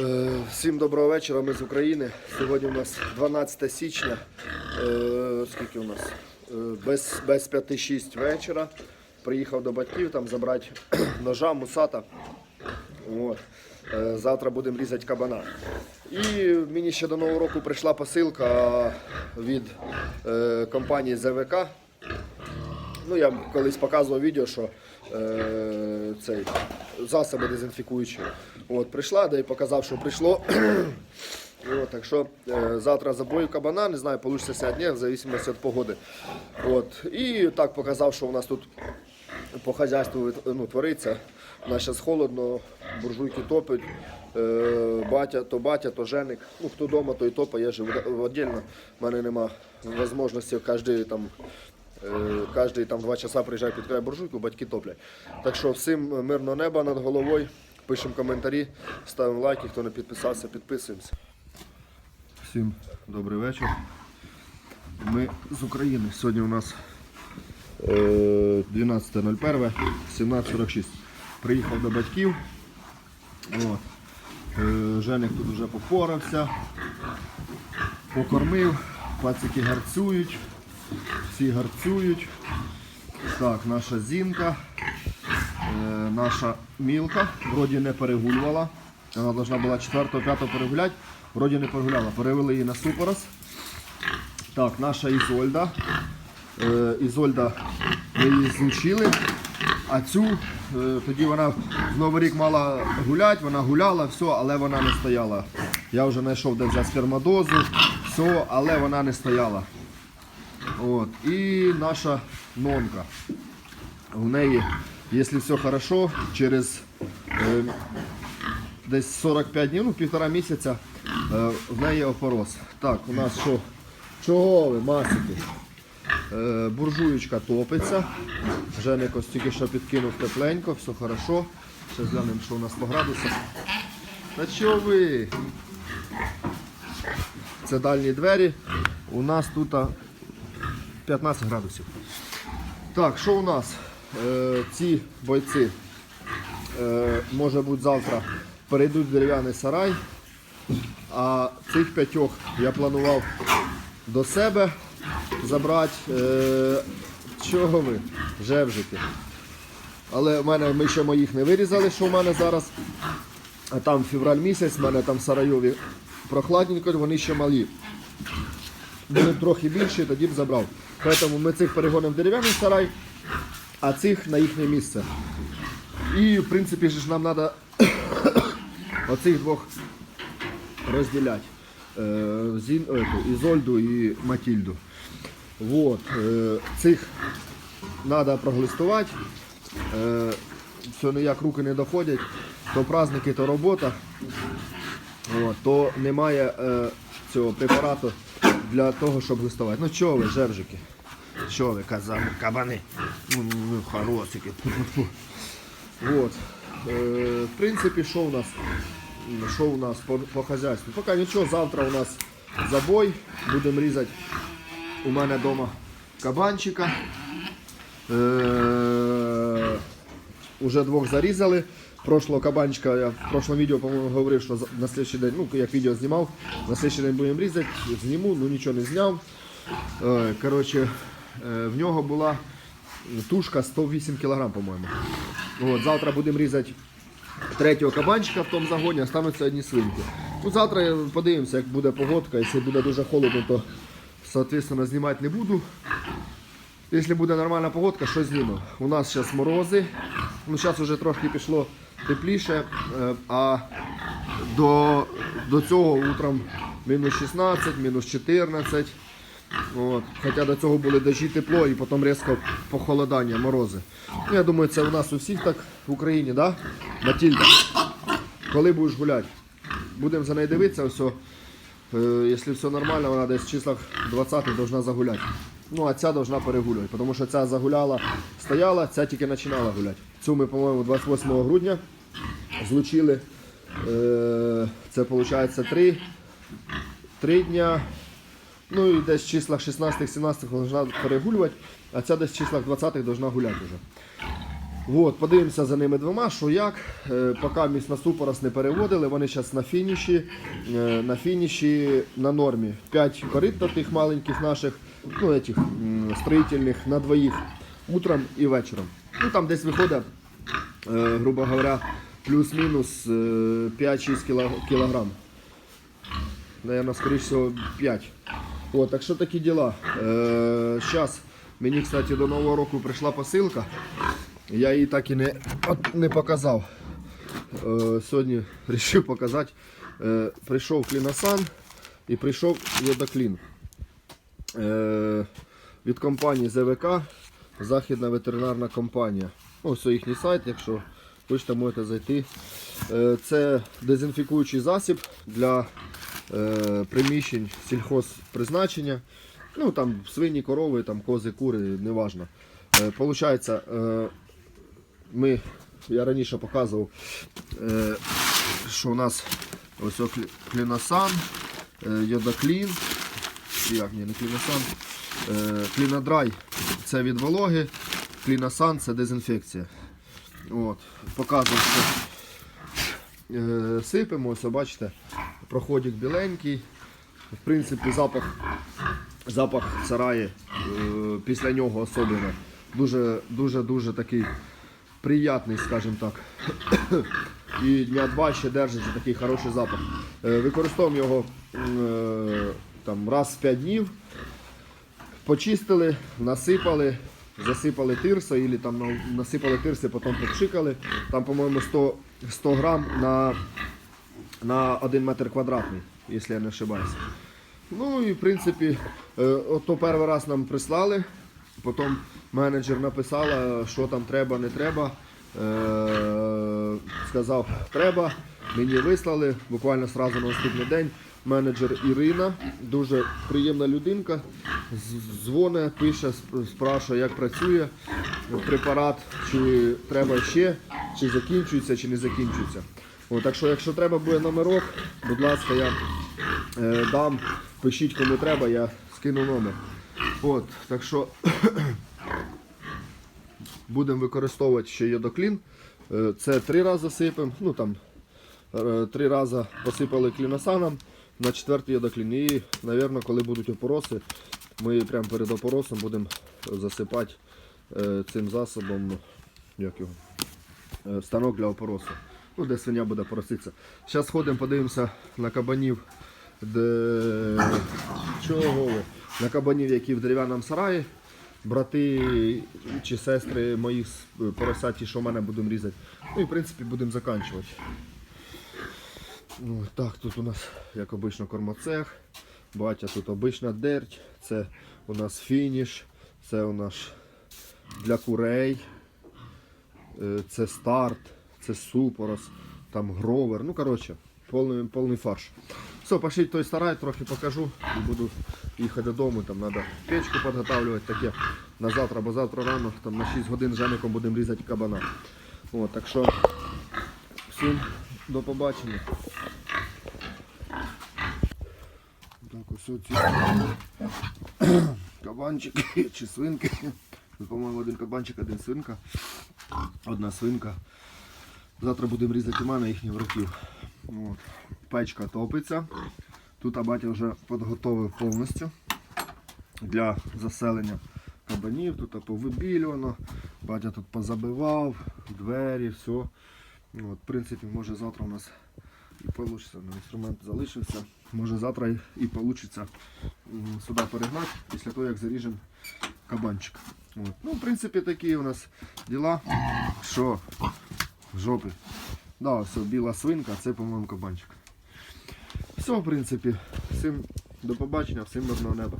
Е, Всім доброго вечора, ми з України. Сьогодні у нас 12 січня. Е, Скільки у нас? Е, Без, без 5-6 вечора. Приїхав до батьків там забрати ножа, мусата. От. Завтра будемо різати кабана. І мені ще до Нового року прийшла посилка від компанії ЗВК. Ну, я колись показував відео, що е, цей засоби дезінфікуючі. От, прийшла, де і показав, що прийшло. От, так що е, завтра забою кабана, не знаю, вийде сьогодні, в зависимості від погоди. От, і так показав, що у нас тут по хазяйству ну, твориться. У нас зараз холодно, буржуйки топить. Е, батя, то батя, то женик. Ну, хто вдома, той топає, я живу віддільно. У мене нема можливості кожен там Е, Кожний там два часа приїжджає під край буржуйку, батьки топлять. Так що всім мирного неба над головою. Пишемо коментарі, ставимо лайки, хто не підписався, підписуємося. Всім добрий вечір. Ми з України. Сьогодні у нас е, 12.01, 17.46. Приїхав до батьків. От. Е, Женик тут вже попорався, покормив, пацики гарцюють всі гарцюють. Так, наша зінка, е, наша мілка, вроді не перегулювала. Вона должна була 4-5 перегуляти, вроді не перегуляла. Перевели її на супорос. Так, наша Ізольда. Е, Ізольда ми її злучили. А цю е, тоді вона в Новий рік мала гуляти, вона гуляла, все, але вона не стояла. Я вже знайшов де взяти спермадозу, все, але вона не стояла. От. І наша нонка. У неї, якщо все хорошо, через е, десь 45 днів, ну півтора місяця, е, в неї опороз. Так, у нас що? Чого ви, масики? Е, буржуєчка топиться. Женик ось тільки що підкинув тепленько, все хорошо. Зараз глянемо, що у нас по градусах. Та що ви? Це дальні двері. У нас тут 15 градусів. Так, що у нас? Е, ці бойці, е, може бути завтра, перейдуть в дерев'яний сарай. А цих п'ятьох я планував до себе забрати. Е, чого ви? Жевжики. Але в мене ми ще моїх не вирізали, що в мене зараз. А там февраль місяць, в мене там Сарайові прохладненько, вони ще малі. Були трохи більші, тоді б забрав. Тому ми цих перегонимо в дерев'яний сарай, а цих на їхнє місце. І в принципі ж нам треба оцих двох розділяти. Е, ету, Ізольду і Матільду. Вот. Е, цих треба проглистувати. Е, все ніяк руки не доходять. То праздники, то робота. От, то немає е, цього препарату для того, щоб глистувати. Ну чого ви, жевжики? Що ви, казани, кабани? Ну, ну, ну. От. Е, в принципі, що у нас? Що у нас по, по хазяйству? Поки нічого, завтра у нас забой. Будемо різати у мене вдома кабанчика. Е, Уже двох зарізали. Прошлого кабанчика я в прошлому відео, по-моєму, говорив, що на слідчий день, ну як відео знімав, на слідчий день будемо різати, зніму, ну нічого не зняв. Е, Коротше, е, в нього була тушка 108 кг, по-моєму. От, завтра будемо різати третього кабанчика в тому загоні, остануться одні свинки. Ну, завтра подивимося, як буде погодка. Якщо буде дуже холодно, то соответственно, знімати не буду. Якщо буде нормальна погодка, що зніму. У нас зараз морози. Ну, зараз вже трошки пішло тепліше, е, а до, до цього утром мінус 16, мінус 14. От. Хоча до цього були дощі тепло і потім різко похолодання, морози. Ну, я думаю, це у нас у всіх так в Україні, да? Матільда, коли будеш гуляти? Будемо за нею дивитися, е, якщо все нормально, вона десь в числах 20 должна загуляти. Ну, а ця должна перегулювати, тому що ця загуляла, стояла, ця тільки починала гуляти. Цю ми, по-моєму, 28 грудня злучили. Е, Це виходить 3, 3 дня. Ну і десь в числах 16-17 должна перегулювати, а ця десь в числах 20-х должна гуляти вже. От, подивимося за ними двома, що як. Е, Поки місь на супорос не переводили, вони зараз на фініші, е, на фініші на нормі. 5 корит таких маленьких наших, ну, этих, м, строїтельних на двоїх утром і вечором. Ну там десь виходить, е, грубо говоря, плюс-мінус е, 5-6 кіло- кілограм. Наверное, скоріше всього 5. От, так що такі діла. Е, Зараз мені, кстати, до Нового року прийшла посилка. Я її так і не, не показав. Е, сьогодні вирішив. Е, прийшов Клінасан і прийшов Йодоклін. Е, від компанії ЗВК, Західна ветеринарна компанія. Ось їхній сайт, якщо хочете, можете зайти. Е, це дезінфікуючий засіб для е, приміщень сільхозпризначення. Ну там свині, корови, там кози, кури, неважно. Получається, ми, я раніше показував, що у нас ось кліносан, йодоклін, як ні, не кліносан, е, клінодрай це від вологи, кліносан це дезінфекція. От, показую, що е, сипемо, ось бачите, проходик біленький. В принципі, запах, запах сараї е, після нього особливо. Дуже, дуже, такий приятний, скажімо так. І дня два ще держиться такий хороший запах. Використовуємо його там, раз в 5 днів. Почистили, насипали, засипали тирсо, або там насипали тирси, потім попшикали. Там, по-моєму, 100, 100 грам на, на 1 метр квадратний, якщо я не ошибаюся. Ну і в принципі, е, ото перший раз нам прислали, потім менеджер написала, що там треба, не треба. Е, сказав, треба. Мені вислали буквально сразу на наступний день. Менеджер Ірина, дуже приємна людинка. Дзвоне, пише, спрашує, як працює препарат, чи треба ще, чи закінчується, чи не закінчується. От, так що, якщо треба буде номерок, будь ласка, я е, дам, пишіть кому треба, я скину номер. От, так що будемо використовувати ще йодоклін. Е, Це три рази сипемо, ну там е, три рази посипали кліносаном, на четвертий йодоклін. І, мабуть, коли будуть опороси, ми прямо перед опоросом будемо засипати е, цим засобом, як його, е, станок для опоросу. Ну, де свиня буде пороситися. Зараз сходимо, подивимося на кабанів, де... Чого на кабанів, які в дерев'яному сараї. Брати чи сестри моїх поросяті, що в мене будемо різати. Ну і в принципі будемо закінчувати. Ну, так, тут у нас, як обично, кормоцех. Батя тут обична дерть. Це у нас фініш. Це у нас для курей. Е, Це старт, це супорос, там гровер. Ну, коротше, повний, повний фарш. Все, пошліть той сарай, трохи покажу і буду їхати додому. Там треба печку підготовлювати таке на завтра, бо завтра рано там, на 6 годин з будемо різати кабана. От, так що всім до побачення. Так, ось кабанчики чи свинки. По-моєму, один кабанчик, один свинка. Одна свинка. Завтра будемо різати мене їхніх братів. От. Печка топиться. Тут батя вже підготовив повністю для заселення кабанів. Тут повибілювано. Батя тут позабивав, двері, все. От, в принципі, може завтра у нас і вийде. Ну, інструмент залишився. Може завтра і- вийде сюди перегнати після того, як заріжемо кабанчик. От. Ну, в принципі, такі у нас діла. Що в жопі. Да, все, біла свинка, це, по-моєму, кабанчик. Все, в принципі, всім до побачення, всім мирного неба.